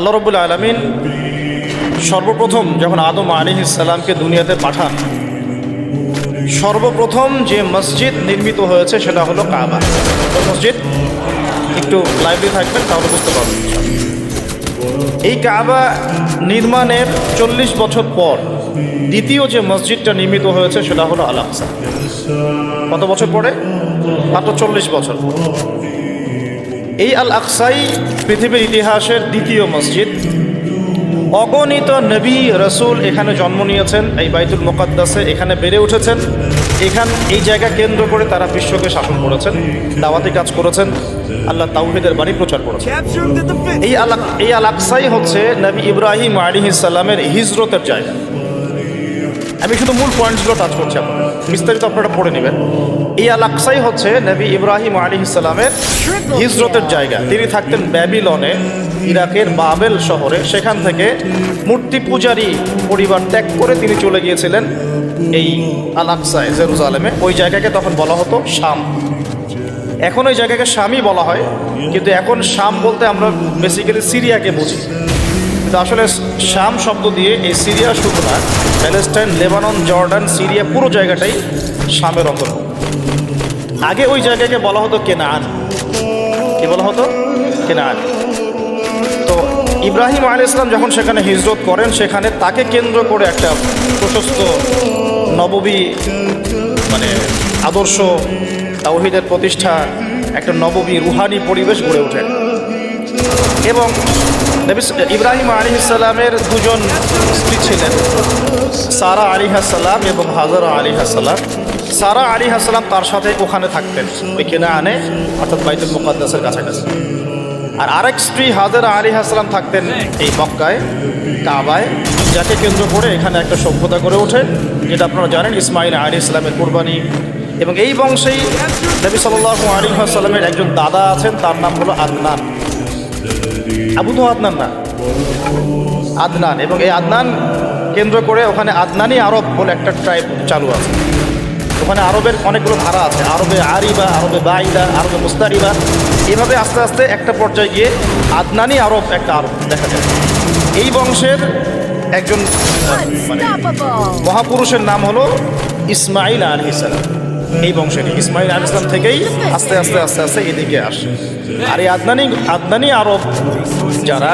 আল্লাহ রবুল আলমিন সর্বপ্রথম যখন আদম আলী ইসাল্লামকে দুনিয়াতে পাঠান, সর্বপ্রথম যে মসজিদ নির্মিত হয়েছে সেটা হলো কাবা। মসজিদ, একটু লাইব্রেরি থাকবেন, তাহলে বুঝতে পারবেন। এই কাবা নির্মাণের চল্লিশ বছর পর দ্বিতীয় যে মসজিদটা নির্মিত হয়েছে সেটা হলো আল আকসা। কত বছর পরে? মাত্র চল্লিশ বছর। এই আল আকসাই পৃথিবীর ইতিহাসের দ্বিতীয় মসজিদ। অগণিত নবী রসুল এখানে জন্ম নিয়েছেন এই বাইতুল মোকাদ্দাসে এখানে বেড়ে উঠেছেন। এখান এই জায়গা কেন্দ্র করে তারা বিশ্বকে শাসন করেছেন দাওয়াতি কাজ করেছেন আল্লাহ তাউহিদের বাণী প্রচার করেছেন. এই আলাক এই আল আকসাই হচ্ছে নবী ইব্রাহিম আলী ইসাল্লামের হিজরতের জায়গা। আমি শুধু মূল পয়েন্টসগুলো টাচ করছি আপনার বিস্তারিত আপনারা পড়ে নেবেন। এই আল আকসাই হচ্ছে নবী ইব্রাহিম আলী ইসলামের হিজরতের জায়গা। তিনি থাকতেন ব্যাবিলনে, ইরাকের বাবেল শহরে। সেখান থেকে মূর্তি পূজারী পরিবার ত্যাগ করে তিনি চলে গিয়েছিলেন এই আল আকসায় জেরুজালেমে। ওই জায়গাকে তখন বলা হতো শাম। এখন ওই জায়গাকে শামই বলা হয়। কিন্তু এখন শাম বলতে আমরা বেসিক্যালি সিরিয়াকে বুঝি। কিন্তু আসলে শাম শব্দ দিয়ে এই সিরিয়া শুধু না প্যালেস্টাইন, লেবানন, জর্ডান, সিরিয়া পুরো জায়গাটাই শামের অন্তর্ভুক্ত। আগে ওই জায়গাকে বলা হতো কেনান। কি বলা হতো? কেনান। তো ইব্রাহিম আল ইসলাম যখন সেখানে হিজরত করেন, সেখানে তাকে কেন্দ্র করে একটা প্রশস্ত নববী মানে আদর্শ তাওহিদের প্রতিষ্ঠা, একটা নববী রুহানি পরিবেশ গড়ে ওঠে। এবং ইব্রাহিম আলী ইসলামের দুজন স্ত্রী ছিলেন। সারা আলী হাসালাম এবং হাজারা আলী হাসালাম সারা আলী হাসালাম তার সাথে ওখানে থাকতেন ওই কেনা আনে, অর্থাৎ বাইতুল মুকাদ্দাসের কাছাকাছি। আর আরেক স্ত্রী হাজারা আলী হাসালাম থাকতেন এই মক্কায়, কাবায়, যাকে কেন্দ্র করে এখানে একটা সভ্যতা গড়ে ওঠে, যেটা আপনারা জানেন ইসমাইল আলী ইসলামের কোরবানি। এবং এই বংশেই নবী সাল্লাহ আলী সাল্লামের একজন দাদা আছেন, তার নাম হলো আদনান আবু তো আদনান না? আদনান। এবং এই আদনান কেন্দ্র করে ওখানে আদনানি আরব বলে একটা ট্রাইব চালু আছে। ওখানে আরবের অনেকগুলো ধারা আছে। আরবে আরিবা আরবে বাইদা আরবে মুস্তারিবা। এভাবে আস্তে আস্তে একটা পর্যায়ে গিয়ে আদনানি আরব একটা আরব দেখা যায়। এই বংশের একজন মানে. মহাপুরুষের নাম হলো ইসমাইল আলী ইসলাম এই বংশের ইসমাইল আলী ইসলাম থেকেই আস্তে আস্তে আস্তে আস্তে এদিকে আসে। আর এই আদনানি আদনানি আরব যারা,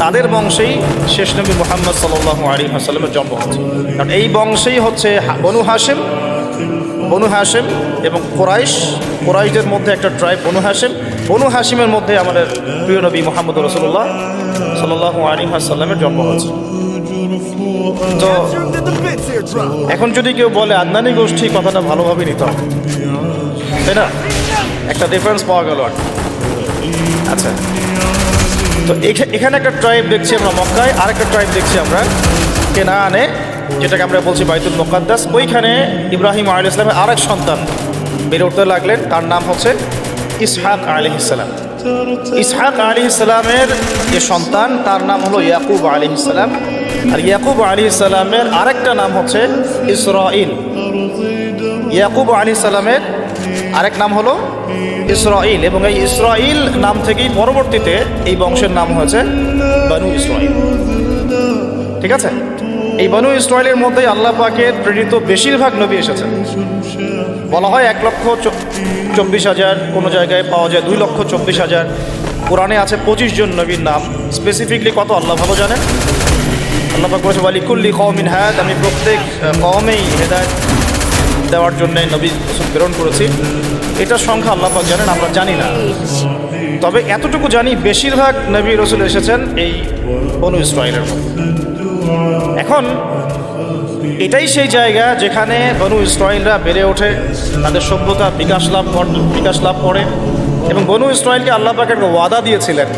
তাদের বংশেই শেষ নবী মোহাম্মদ সাল্লাহ আলী হাসাল্লামের জন্ম হচ্ছে কারণ এই বংশেই হচ্ছে বনু হাসেম বনু হাসেম এবং কোরাইশ। কোরাইশদের মধ্যে একটা ট্রাইব বনু হাসেম বনু হাসিমের মধ্যে আমাদের প্রিয় নবী মোহাম্মদ রসুল্লাহ সাল্লাহ আলী হাসাল্লামের জন্ম হচ্ছে তো এখন যদি কেউ বলে, আদনানি গোষ্ঠী, কথাটা ভালোভাবে নিতে তাই না? একটা ডিফারেন্স পাওয়া গেল আর আচ্ছা। তো এখা- এখানে একটা ট্রাইব দেখছি আমরা মক্কায় আর একটা ট্রাইব দেখছি আমরা কেনানে, যেটাকে আমরা বলছি বাইতুল মোকাদ্দাস। ওইখানে ইব্রাহিম আলী ইসলামের আরেক সন্তান বেড়ে উঠতে লাগলেন। তার নাম হচ্ছে ইসহাক আলী ইসলাম ইসহাক আলী ইসলামের যে সন্তান, তার নাম হলো ইয়াকুব আলী ইসলাম আর ইয়াকুব আলী ইসলামের আরেকটা নাম হচ্ছে ইসরাইল ইয়াকুব আলী সালামের আরেক নাম হলো ইসরাইল এবং এই ইসরাইল নাম থেকেই পরবর্তীতে এই বংশের নাম হয়েছে বানু ইসরাইল ঠিক আছে? এই বানু ইসরায়েলের মধ্যেই আল্লাহ পাকের প্রেরিত বেশিরভাগ নবী এসেছেন। বলা হয় এক লক্ষ চব্বিশ হাজার, কোনো জায়গায় পাওয়া যায় দুই লক্ষ চব্বিশ হাজার। কোরআনে আছে পঁচিশ জন নবীর নাম। স্পেসিফিকলি কত, আল্লাহ ভালো জানেন? আল্লাহ পাক ওয়ালিকুল্লি কওমিন হায়াত আমি প্রত্যেক আহ, কওমেই হেদায়ত দেওয়ার জন্য নবী প্রেরণ করেছি। এটার সংখ্যা আল্লাহ পাক জানেন আমরা জানি না। তবে এতটুকু জানি বেশিরভাগ নবী রসুল এসেছেন এই বনু ইসরায়েলের মধ্যে। এখন এটাই সেই জায়গা যেখানে বনু ইসরায়েলরা বেড়ে ওঠে তাদের সভ্যতা বিকাশ লাভ বিকাশ লাভ করে। এবং বনু ইসরায়েলকে আল্লাহ পাকের ওয়াদা দিয়েছিলেন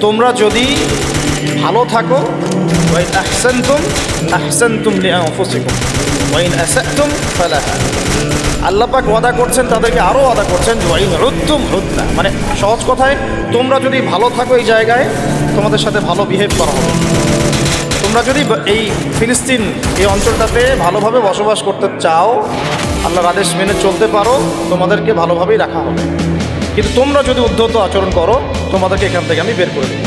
তোমরা যদি ভালো থাকো ওয়াইন আহসানতুম আহসানতুম লিআনফুসিকুম ওয়াইন আসাতুম ফালাহা আল্লাহ পাক ওয়াদা করছেন, তাদেরকে আরও ওয়াদা করছেন, ওয়াইন উদ্তুম উদ্না মানে সহজ কথায়, তোমরা যদি ভালো থাকো এই জায়গায়, তোমাদের সাথে ভালো বিহেভ করা হবে। তোমরা যদি এই ফিলিস্তিন, এই অঞ্চলটাতে ভালোভাবে বসবাস করতে চাও, আল্লাহর আদেশ মেনে চলতে পারো, তোমাদেরকে ভালোভাবেই রাখা হবে। কিন্তু তোমরা যদি উদ্ধত আচরণ করো, তোমাদেরকে এখান থেকে আমি বের করে দেবো।